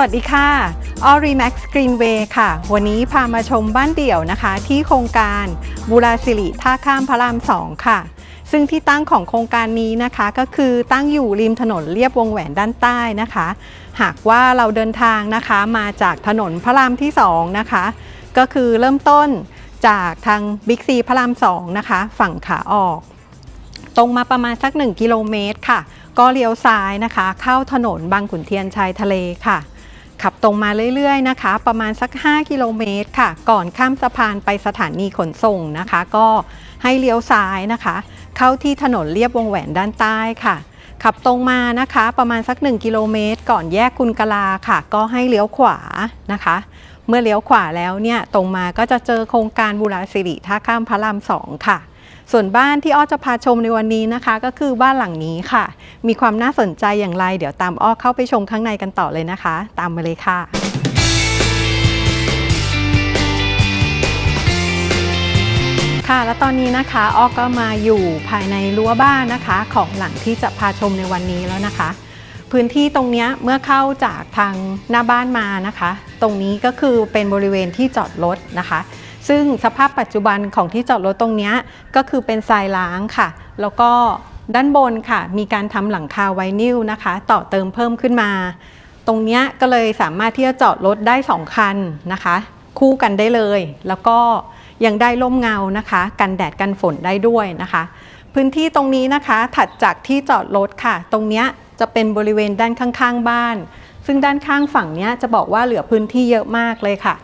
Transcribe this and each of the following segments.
วัสดีค่ะออริแม็กซ์กรีนเวค่ะ วันนี้พามาชมบ้านเดี่ยวนะคะ ที่โครงการบูราสิริท่าข้ามพระราม 2 ค่ะ ซึ่งที่ตั้งของโครงการนี้นะคะ ก็คือตั้งอยู่ริมถนนเรียบวงแหวนด้านใต้นะคะ หากว่าเราเดินทางนะคะมาจากถนนพระรามที่ 2 นะคะ ก็คือเริ่มต้นจากทางบิ๊กซีพระราม 2 นะคะ ฝั่งขาออก ตรงมาประมาณสัก 1 กิโลเมตรค่ะ ก็เลี้ยวซ้ายนะคะ เข้าถนนบางขุนเทียนชายทะเลค่ะ ขับตรงมาเรื่อยๆนะคะ ประมาณสัก 5 กิโลเมตรค่ะ ก่อนข้ามสะพานไปสถานีขนส่งนะคะ ก็ให้เลี้ยวซ้ายนะคะ เข้าที่ถนนเรียบวงแหวนด้านใต้ค่ะ ขับตรงมานะคะ ประมาณสัก 1 กิโลเมตร ก่อนแยกกุนกะลาค่ะ ก็ให้เลี้ยวขวานะคะ เมื่อเลี้ยวขวาแล้วเนี่ยตรงมาก็จะเจอโครงการบูราสิริท่าข้ามพระรามสองค่ะ ส่วนบ้านที่อ้อจะพาชมในวันนี้นะคะ ก็คือบ้านหลังนี้ค่ะ มีความน่าสนใจอย่างไร เดี๋ยวตามอ้อเข้าไปชมข้างในกันต่อเลยนะคะ ตามมาเลยค่ะค่ะแล้วตอนนี้นะคะอ้อก็มาอยู่ภายในรั้วบ้านนะคะ ของหลังที่จะพาชมในวันนี้แล้วนะคะ พื้นที่ตรงนี้เมื่อเข้าจากทางหน้าบ้านมานะคะ ตรงนี้ก็คือเป็นบริเวณที่จอดรถนะคะ ซึ่งสภาพปัจจุบันของที่จอดรถตรงนี้ก็คือเป็นทรายล้างค่ะ แล้วก็ด้านบนค่ะ มีการทำหลังคาไวนิลนะคะ ต่อเติมเพิ่มขึ้นมา ตรงนี้ก็เลยสามารถที่จะจอดรถได้ 2 คันนะคะ คู่กันได้เลย แล้วก็ยังได้ร่มเงานะคะ กันแดดกันฝนได้ด้วยนะคะ พื้นที่ตรงนี้นะคะถัดจากที่จอดรถค่ะ ตรงนี้จะเป็นบริเวณด้านข้างๆ บ้าน ซึ่งด้านข้างฝั่งนี้จะบอกว่าเหลือพื้นที่เยอะมากเลยค่ะ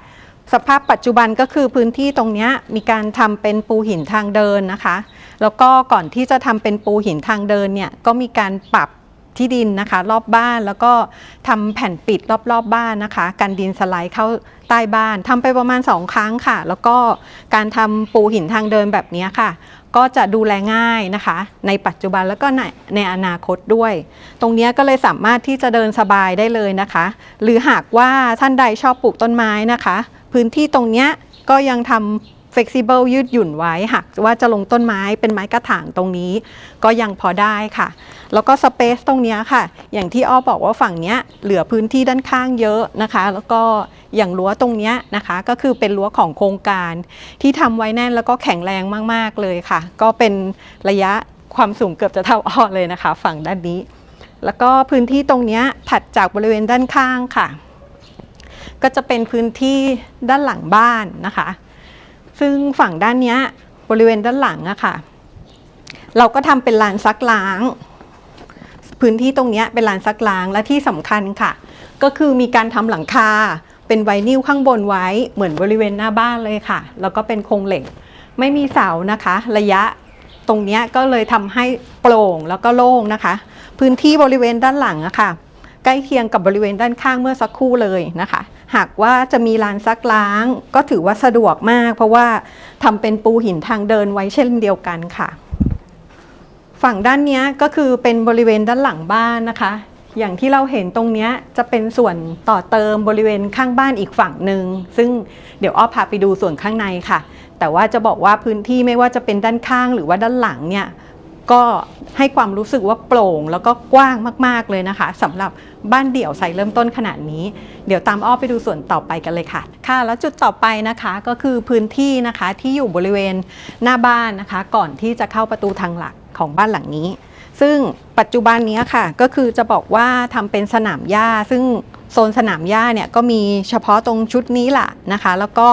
สภาพปัจจุบันก็คือพื้นที่ตรงนี้มีการทำเป็นปูหินทางเดินนะคะ แล้วก็ก่อนที่จะทำเป็นปูหินทางเดินเนี่ยก็มีการปรับที่ดินนะคะ รอบบ้านแล้วก็ทำแผ่นปิดรอบๆบบ้านนะคะ กันดินสไลด์เข้าใต้บ้านทำไปประมาณ 2 ครั้งค่ะ แล้วก็การทำปูหินทางเดินแบบนี้ค่ะ ก็จะดูแลง่ายนะคะ ในปัจจุบันแล้วก็ในในอนาคตด้วย ตรงนี้ก็เลยสามารถที่จะเดินสบายได้เลยนะคะ หรือหากว่าท่านใดชอบปลูกต้นไม้นะคะ พื้นที่ตรงเนี้ยก็ยังทำ flexible ยืดหยุ่นไว้หากว่าจะลงต้นไม้เป็นไม้กระถางตรงนี้ ก็ยังพอได้ค่ะ แล้วก็สเปซตรงนี้ค่ะ อย่างที่อ้อบอกว่าฝั่งนี้เหลือพื้นที่ด้านข้างเยอะนะคะ แล้วก็อย่างรั้วตรงนี้นะคะ ก็คือเป็นรั้วของโครงการ ที่ทำไว้แน่นแล้วก็แข็งแรงมาก ๆ เลยค่ะ ก็เป็นระยะความสูงเกือบจะเท่าอ้อเลยนะคะ ฝั่งด้านนี้ แล้วก็พื้นที่ตรงนี้ถัดจากบริเวณด้านข้างค่ะ ก็จะเป็นพื้นที่ด้านหลังบ้านนะคะ ซึ่งฝั่งด้านนี้บริเวณด้านหลังอะค่ะ เราก็ทำเป็นลานซักล้าง พื้นที่ตรงนี้เป็นลานซักล้างและที่สำคัญค่ะ ก็คือมีการทำหลังคาเป็นไวนิลข้างบนไว้เหมือนบริเวณหน้าบ้านเลยค่ะ แล้วก็เป็นโครงเหล็ก ไม่มีเสานะคะ ระยะตรงนี้ก็เลยทำให้โปร่งแล้วก็โล่งนะคะ พื้นที่บริเวณด้านหลังอะค่ะ ใกล้เคียงกับบริเวณด้านข้างเมื่อสักครู่เลยนะคะ หากว่าจะมีลานซักล้าง ก็ถือว่าสะดวกมาก เพราะว่าทำเป็นปูหินทางเดินไว้เช่นเดียวกันค่ะ ฝั่งด้านนี้ก็คือเป็นบริเวณด้านหลังบ้านนะคะ อย่างที่เราเห็นตรงนี้จะเป็นส่วนต่อเติมบริเวณข้างบ้านอีกฝั่งหนึ่งซึ่งเดี๋ยวอ้อพาไปดูส่วนข้างในค่ะ แต่ว่าจะบอกว่าพื้นที่ไม่ว่าจะเป็นด้านข้างหรือว่าด้านหลังเนี่ย ก็ให้ความรู้สึกว่าโปร่งแล้วก็กว้างมาก ๆ เลยนะคะสำหรับบ้านเดี่ยวใส่เริ่มต้นขนาดนี้ เดี๋ยวตามอ้อไปดูส่วนต่อไปกันเลยค่ะ ค่ะ แล้วจุดต่อไปนะคะก็คือพื้นที่นะคะที่อยู่บริเวณหน้าบ้านนะคะ ก่อนที่จะเข้าประตูทางหลักของบ้านหลังนี้ ซึ่งปัจจุบันนี้ค่ะก็คือจะบอกว่าทำเป็นสนามหญ้า ซึ่งโซนสนามหญ้าเนี่ยก็มีเฉพาะตรงชุดนี้แหละนะคะ แล้วก็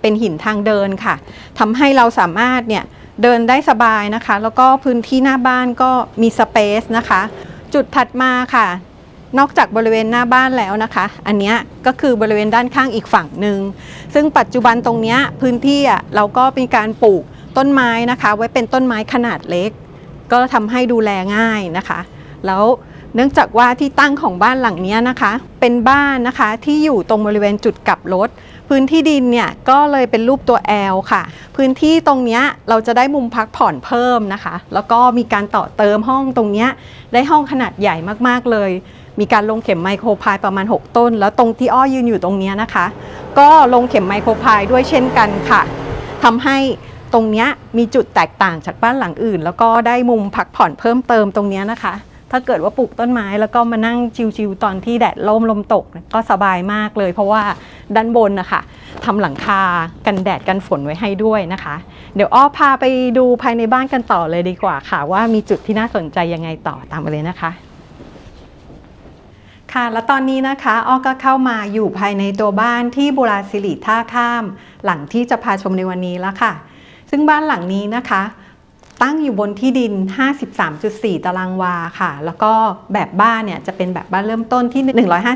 เป็นหินทางเดินค่ะทำให้เราสามารถเนี่ย เดินได้สบายนะคะ แล้วก็พื้นที่หน้าบ้านก็มีสเปซนะคะ จุดถัดมาค่ะ นอกจากบริเวณหน้าบ้านแล้วนะคะ อันนี้ก็คือบริเวณด้านข้างอีกฝั่งหนึ่งซึ่งปัจจุบันตรงเนี้ยพื้นที่เราก็มีการปลูกต้นไม้นะคะ ไว้เป็นต้นไม้ขนาดเล็ก ก็ทำให้ดูแลง่ายนะคะ แล้วเนื่องจากว่าที่ตั้งของบ้านหลังเนี้ยนะคะ เป็นบ้านนะคะที่อยู่ตรงบริเวณจุดกลับรถ พื้นที่ดินเนี่ยก็เลยเป็นรูปตัว L ค่ะ พื้นที่ตรงนี้เราจะได้มุมพักผ่อนเพิ่มนะคะ แล้วก็มีการต่อเติมห้องตรงนี้ได้ห้องขนาดใหญ่มากๆเลย มีการลงเข็มไมโครพายประมาณ 6 ต้น แล้วตรงที่อ้อยืนอยู่ตรงนี้นะคะ ก็ลงเข็มไมโครพายด้วยเช่นกันค่ะทำให้ตรงนี้มีจุดแตกต่างจากบ้านหลังอื่น แล้วก็ได้มุมพักผ่อนเพิ่มเติมตรงนี้นะคะ ถ้าเกิดว่าปลูกต้นไม้แล้วก็มานั่งชิวๆตอนที่แดดล่มลมตกก็สบายมากเลย เพราะว่าด้านบนนะคะทำหลังคากันแดดกันฝนไว้ให้ด้วยนะคะ เดี๋ยวอ้อพาไปดูภายในบ้านกันต่อเลยดีกว่าค่ะ ว่ามีจุดที่น่าสนใจยังไงต่อตามมาเลยนะคะค่ะแล้วตอนนี้นะคะอ้อก็เข้ามาอยู่ภายในตัวบ้านที่บุราสิริท่าข้าม หลังที่จะพาชมในวันนี้แล้วค่ะ ซึ่งบ้านหลังนี้นะคะ ตั้งอยู่บนที่ดิน 53.4 ตารางวาค่ะ แล้วก็แบบบ้านเนี่ยจะเป็นแบบบ้านเริ่มต้นที่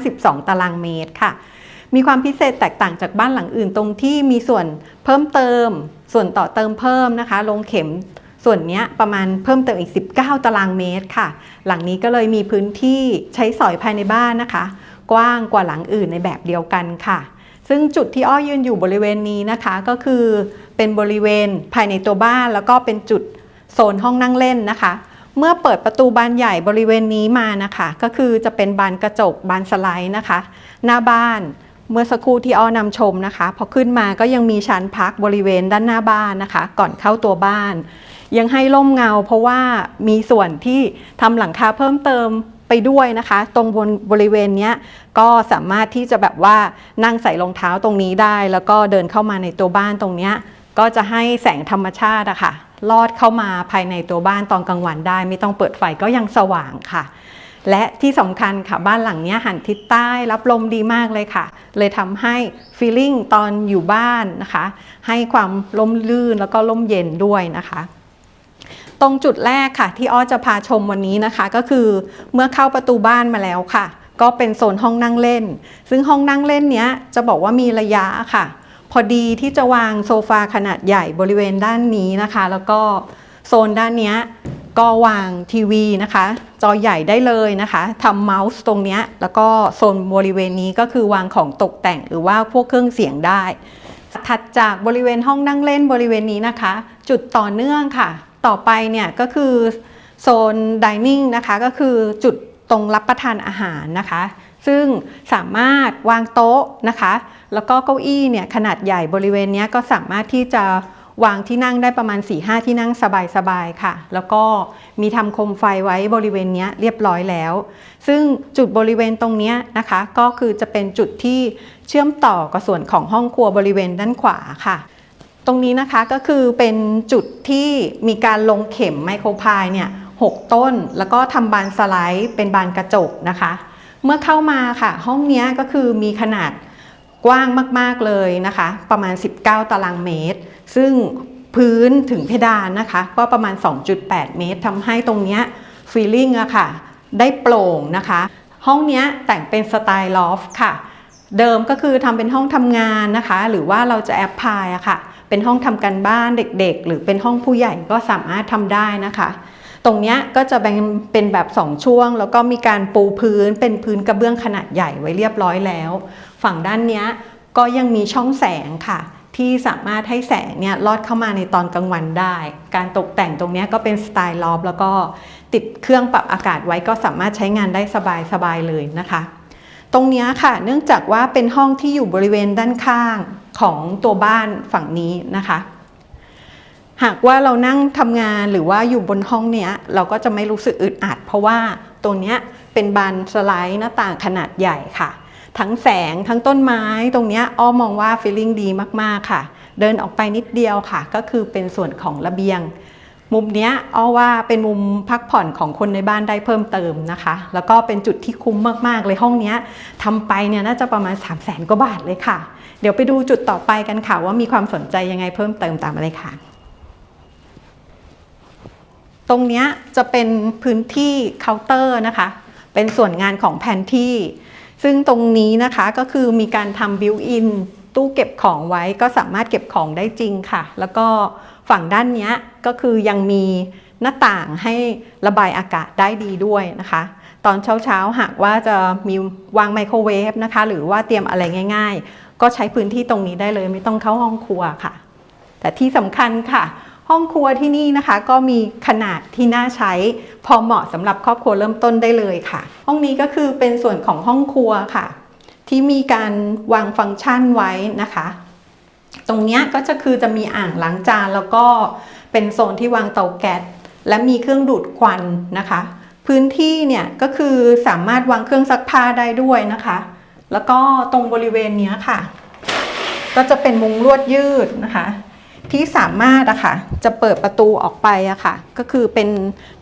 152 ตารางเมตรค่ะ มีความพิเศษแตกต่างจากบ้านหลังอื่นตรงที่มีส่วนเพิ่มเติม ส่วนต่อเติมเพิ่มนะคะ ลงเข็มส่วนนี้ประมาณเพิ่มเติมอีก 19 ตารางเมตรค่ะ หลังนี้ก็เลยมีพื้นที่ใช้สอยภายในบ้านนะคะ กว้างกว่าหลังอื่นในแบบเดียวกันค่ะ ซึ่งจุดที่อ้อยืนอยู่บริเวณนี้นะคะ ก็คือเป็นบริเวณภายในตัวบ้านแล้วก็เป็นจุด โซนห้องนั่งเล่นนะคะ เมื่อเปิดประตูบานใหญ่บริเวณนี้มานะคะ ก็คือจะเป็นบานกระจกบานสไลด์นะคะ หน้าบ้านเมื่อสักครู่ที่อ้อนำชมนะคะ พอขึ้นมาก็ยังมีชั้นพักบริเวณด้านหน้าบ้านนะคะ ก่อนเข้าตัวบ้าน ยังให้ร่มเงาเพราะว่ามีส่วนที่ทำหลังคาเพิ่มเติมไปด้วยนะคะ ตรงบนบริเวณนี้ก็สามารถที่จะแบบว่านั่งใส่รองเท้าตรงนี้ได้ แล้วก็เดินเข้ามาในตัวบ้านตรงนี้ ก็จะให้แสงธรรมชาติอะค่ะลอดเข้ามาภายในตัวบ้านตอนกลางวันได้ ไม่ต้องเปิดไฟก็ยังสว่างค่ะ และที่สำคัญค่ะบ้านหลังนี้หันทิศใต้รับลมดีมากเลยค่ะ เลยทำให้ฟีลลิ่งตอนอยู่บ้านนะคะ ให้ความร่มรื่นแล้วก็ร่มเย็นด้วยนะคะตรงจุดแรกค่ะ ที่อ้อจะพาชมวันนี้นะคะ ก็คือเมื่อเข้าประตูบ้านมาแล้วค่ะ ก็เป็นโซนห้องนั่งเล่น ซึ่งห้องนั่งเล่นเนี้ยจะบอกว่ามีระยะค่ะ พอดีที่จะวางโซฟาขนาดใหญ่บริเวณด้านนี้นะคะ แล้วก็โซนด้านนี้ก็วางทีวีนะคะ จอใหญ่ได้เลยนะคะทำเมาส์ตรงนี้แล้วก็โซนบริเวณนี้ก็คือวางของตกแต่งหรือว่าพวกเครื่องเสียงได้ ถัดจากบริเวณห้องนั่งเล่นบริเวณนี้นะคะ จุดต่อเนื่องค่ะ ต่อไปเนี่ยก็คือโซนดิเนิ่งนะคะก็คือจุดตรงรับประทานอาหารนะคะ ซึ่งสามารถวางโต๊ะนะคะ แล้วก็เก้าอี้เนี่ยขนาดใหญ่บริเวณนี้ก็สามารถที่จะวางที่นั่งได้ประมาณ 4-5 ที่นั่งสบายๆค่ะ แล้วก็มีทำโคมไฟไว้บริเวณนี้เรียบร้อยแล้ว ซึ่งจุดบริเวณตรงนี้นะคะ ก็คือจะเป็นจุดที่เชื่อมต่อกับส่วนของห้องครัวบริเวณด้านขวาค่ะ ตรงนี้นะคะก็คือเป็นจุดที่มีการลงเข็มไมโครพายเนี่ยหกต้น แล้วก็ทำบานสไลด์เป็นบานกระจกนะคะ เมื่อเข้ามาค่ะ ห้องนี้ก็คือมีขนาดกว้างมาก ๆ เลยนะคะ ประมาณ 19 ตารางเมตร ซึ่งพื้นถึงเพดานนะคะ ก็ประมาณ 2.8 เมตรทำให้ตรงเนี้ยฟีลลิ่งอะค่ะ ได้โปร่งนะคะ ห้องนี้แต่งเป็นสไตล์ลอฟค่ะ เดิมก็คือทำเป็นห้องทำงานนะคะ หรือว่าเราจะแอปพลายอะค่ะ เป็นห้องทำการบ้านเด็กๆ หรือเป็นห้องผู้ใหญ่ก็สามารถทำได้นะคะ ตรงนี้ก็จะแบ่งเป็นแบบ 2 ช่วง แล้วก็มีการปูพื้นเป็นพื้นกระเบื้องขนาดใหญ่ไว้เรียบร้อยแล้ว ฝั่งด้านนี้ก็ยังมีช่องแสงค่ะ ที่สามารถให้แสงเนี่ยลอดเข้ามาในตอนกลางวันได้ การตกแต่งตรงนี้ก็เป็นสไตล์ลอฟแล้วก็ติดเครื่องปรับอากาศไว้ก็สามารถใช้งานได้สบายๆเลยนะคะตรงนี้ค่ะ เนื่องจากว่าเป็นห้องที่อยู่บริเวณด้านข้างของตัวบ้านฝั่งนี้นะคะ หากว่าเรานั่งทำงานหรือว่าอยู่บนห้องเนี้ยเราก็จะไม่รู้สึกอึดอัด เพราะว่าตัวเนี้ยเป็นบานสไลด์หน้าต่างขนาดใหญ่ค่ะ ทั้งแสงทั้งต้นไม้ตรงเนี้ยอ้อมองว่าฟีลลิ่งดีมากๆค่ะ เดินออกไปนิดเดียวค่ะ ก็คือเป็นส่วนของระเบียง มุมเนี้ยอ้อว่าเป็นมุมพักผ่อนของคนในบ้านได้เพิ่มเติมนะคะ แล้วก็เป็นจุดที่คุ้มมากๆเลยห้องเนี้ยทำไปเนี่ยน่าจะประมาณ 3 0 0แสนกว่าบาทเลยค่ะ เดี๋ยวไปดูจุดต่อไปกันค่ะว่ามีความสนใจยังไงเพิ่มเติมตามมาเลยค่ะ ตรงนี้จะเป็นพื้นที่เคาน์เตอร์นะคะ เป็นส่วนงานของแผนที่ ซึ่งตรงนี้นะคะก็คือมีการทำบิวอินตู้เก็บของไว้ก็สามารถเก็บของได้จริงค่ะ แล้วก็ฝั่งด้านนี้ก็คือยังมีหน้าต่างให้ระบายอากาศได้ดีด้วยนะคะ ตอนเช้าๆ หากว่าจะมีวางไมโครเวฟนะคะ หรือว่าเตรียมอะไรง่าย ๆ ก็ใช้พื้นที่ตรงนี้ได้เลยไม่ต้องเข้าห้องครัวค่ะ แต่ที่สำคัญค่ะ ห้องครัวที่นี่นะคะ ก็มีขนาดที่น่าใช้ พอเหมาะสำหรับครอบครัวเริ่มต้นได้เลยค่ะ ห้องนี้ก็คือเป็นส่วนของห้องครัวค่ะ ที่มีการวางฟังก์ชันไว้นะคะ ตรงนี้ก็จะคือจะมีอ่างล้างจานแล้วก็เป็นโซนที่วางเตาแก๊สและมีเครื่องดูดควันนะคะ พื้นที่เนี่ยก็คือสามารถวางเครื่องซักผ้าได้ด้วยนะคะ แล้วก็ตรงบริเวณนี้ค่ะ ก็จะเป็นมุงลวดยืดนะคะ ที่สามารถอะค่ะจะเปิดประตูออกไปอะค่ะก็คือเป็น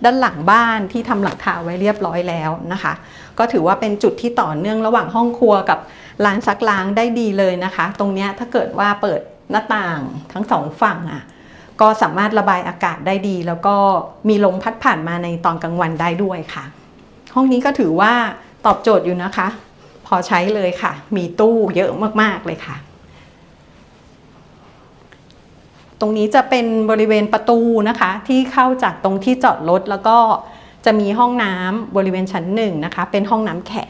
ด้านหลังบ้านที่ทำหลังคาไว้เรียบร้อยแล้วนะคะ ก็ถือว่าเป็นจุดที่ต่อเนื่องระหว่างห้องครัวกับร้านซักล้างได้ดีเลยนะคะ ตรงนี้ถ้าเกิดว่าเปิดหน้าต่างทั้งสองฝั่งอะก็สามารถระบายอากาศได้ดี แล้วก็มีลมพัดผ่านมาในตอนกลางวันได้ด้วยค่ะ ห้องนี้ก็ถือว่าตอบโจทย์อยู่นะคะ พอใช้เลยค่ะ มีตู้เยอะมากๆเลยค่ะ ตรงนี้จะเป็นบริเวณประตูนะคะ ที่เข้าจากตรงที่จอดรถแล้วก็จะมีห้องน้ำบริเวณชั้นหนึ่งนะคะ เป็นห้องน้ำแขก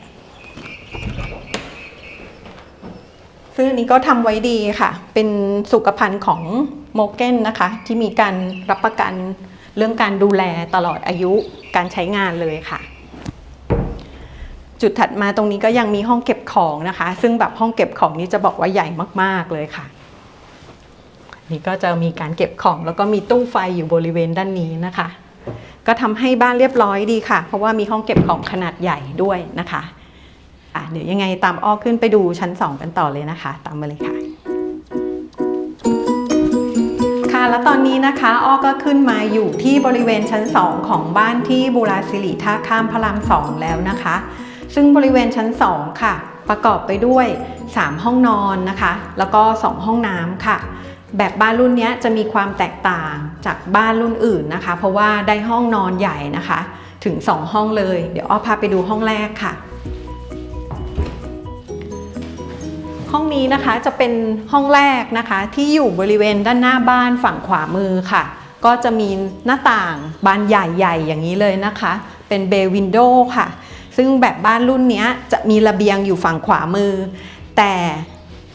ซึ่งอันนี้ก็ทำไว้ดีค่ะ เป็นสุขภัณฑ์ของโมเกนนะคะ ที่มีการรับประกันเรื่องการดูแลตลอดอายุการใช้งานเลยค่ะ จุดถัดมาตรงนี้ก็ยังมีห้องเก็บของนะคะ ซึ่งแบบห้องเก็บของนี้จะบอกว่าใหญ่มากๆเลยค่ะ นี่ก็จะมีการเก็บของแล้วก็มีตู้ไฟอยู่บริเวณด้านนี้นะคะ ก็ทำให้บ้านเรียบร้อยดีค่ะ เพราะว่ามีห้องเก็บของขนาดใหญ่ด้วยนะคะอะเดี๋ยวยังไงตามอ้อขึ้นไปดูชั้น 2 กันต่อเลยนะคะ ตามมาเลยค่ะ ค่ะ แล้วตอนนี้นะคะอ้อก็ขึ้นมาอยู่ที่บริเวณชั้น 2 ของบ้านที่บูราสิริท่าข้ามพระรามสองแล้วนะคะ ซึ่งบริเวณชั้น 2 ค่ะ ประกอบไปด้วย 3 ห้องนอนนะคะ แล้วก็ 2 ห้องน้ำค่ะ แบบบ้านรุ่นนี้จะมีความแตกต่างจากบ้านรุ่นอื่นนะคะ เพราะว่าได้ห้องนอนใหญ่นะคะ ถึง 2 ห้องเลย เดี๋ยวอ้อพาไปดูห้องแรกค่ะ ห้องนี้นะคะจะเป็นห้องแรกนะคะ ที่อยู่บริเวณด้านหน้าบ้านฝั่งขวามือค่ะ ก็จะมีหน้าต่างบานใหญ่ๆอย่างนี้เลยนะคะ เป็นเบวินโดค่ะ ซึ่งแบบบ้านรุ่นนี้จะมีระเบียงอยู่ฝั่งขวามือ แต่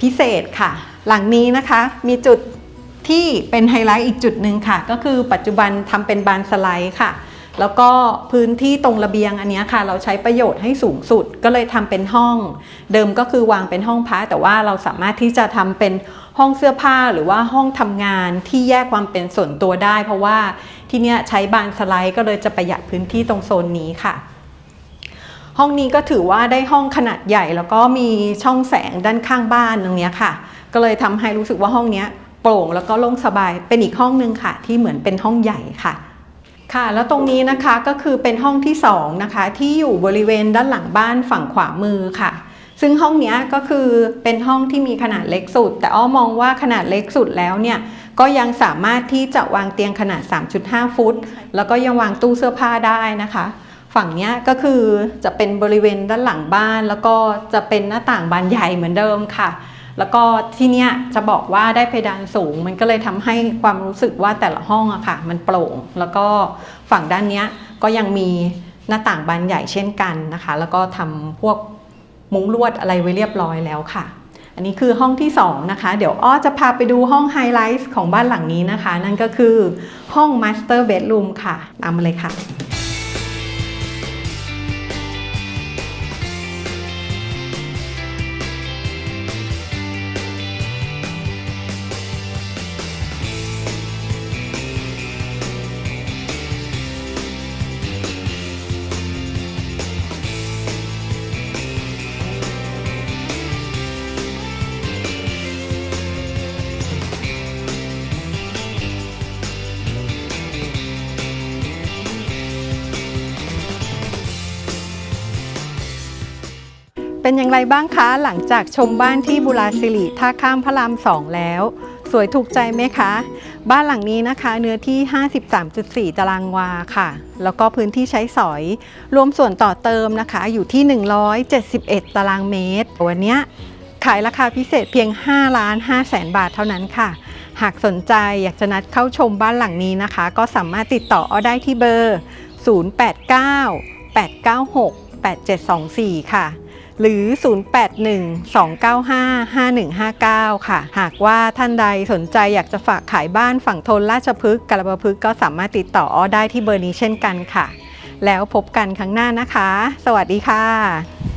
พิเศษค่ะ หลังนี้นะคะมีจุดที่เป็นไฮไลท์อีกจุดหนึ่งค่ะ ก็คือปัจจุบันทำเป็นบานสไลด์ค่ะ แล้วก็พื้นที่ตรงระเบียงอันนี้ค่ะ เราใช้ประโยชน์ให้สูงสุดก็เลยทำเป็นห้อง เดิมก็คือวางเป็นห้องพักแต่ว่าเราสามารถที่จะทำเป็นห้องเสื้อผ้าหรือว่าห้องทำงานที่แยกความเป็นส่วนตัวได้ เพราะว่าที่เนี้ยใช้บานสไลด์ก็เลยจะประหยัดพื้นที่ตรงโซนนี้ค่ะ ห้องนี้ก็ถือว่าได้ห้องขนาดใหญ่ แล้วก็มีช่องแสงด้านข้างบ้านตรงเนี้ยค่ะ ก็เลยทำให้รู้สึกว่าห้องนี้โปร่งแล้วก็โล่งสบายเป็นอีกห้องหนึ่งค่ะ ที่เหมือนเป็นห้องใหญ่ค่ะค่ะแล้วตรงนี้นะคะก็คือเป็นห้องที่2นะคะที่อยู่บริเวณด้านหลังบ้านฝั่งขวามือค่ะ ซึ่งห้องนี้ก็คือเป็นห้องที่มีขนาดเล็กสุด แต่อ้อมองว่าขนาดเล็กสุดแล้วเนี่ยก็ยังสามารถที่จะวางเตียงขนาด 3.5 ฟุต แล้วก็ยังวางตู้เสื้อผ้าได้นะคะ ฝั่งนี้ก็คือจะเป็นบริเวณด้านหลังบ้าน แล้วก็จะเป็นหน้าต่างบานใหญ่เหมือนเดิมค่ะ แล้วก็ที่เนี้ยจะบอกว่าได้เพดานสูง มันก็เลยทำให้ความรู้สึกว่าแต่ละห้องอะค่ะ มันโปร่ง แล้วก็ฝั่งด้านเนี้ยก็ยังมีหน้าต่างบานใหญ่เช่นกันนะคะ แล้วก็ทำพวกมุ้งลวดอะไรไว้เรียบร้อยแล้วค่ะ อันนี้คือห้องที่2นะคะ เดี๋ยวอ้อจะพาไปดูห้องไฮไลท์ของบ้านหลังนี้นะคะ นั่นก็คือห้อง Master Bedroom ค่ะ ตามมาเลยค่ะ เป็นอย่างไรบ้างคะหลังจากชมบ้านที่บุราสิริท่าข้ามพระรามสองแล้ว สวยถูกใจไหมคะ บ้านหลังนี้นะคะ เนื้อที่ 53.4 ตารางวาค่ะ แล้วก็พื้นที่ใช้สอย รวมส่วนต่อเติมนะคะ อยู่ที่ 171 ตารางเมตร วันนี้ขายราคาพิเศษเพียง 5 ล้าน5แสนบาทเท่านั้นค่ะ หากสนใจอยากจะนัดเข้าชมบ้านหลังนี้นะคะ ก็สามารถติดต่อออได้ที่เบอร์ 089 896 8724 ค่ะ หรือ 0812955159 ค่ะ หากว่าท่านใดสนใจอยากจะฝากขายบ้านฝั่งทนราชพฤกษ์กระบพฤกษ์ก็สามารถติดต่อได้ที่เบอร์นี้เช่นกันค่ะ แล้วพบกันครั้งหน้านะคะ สวัสดีค่ะ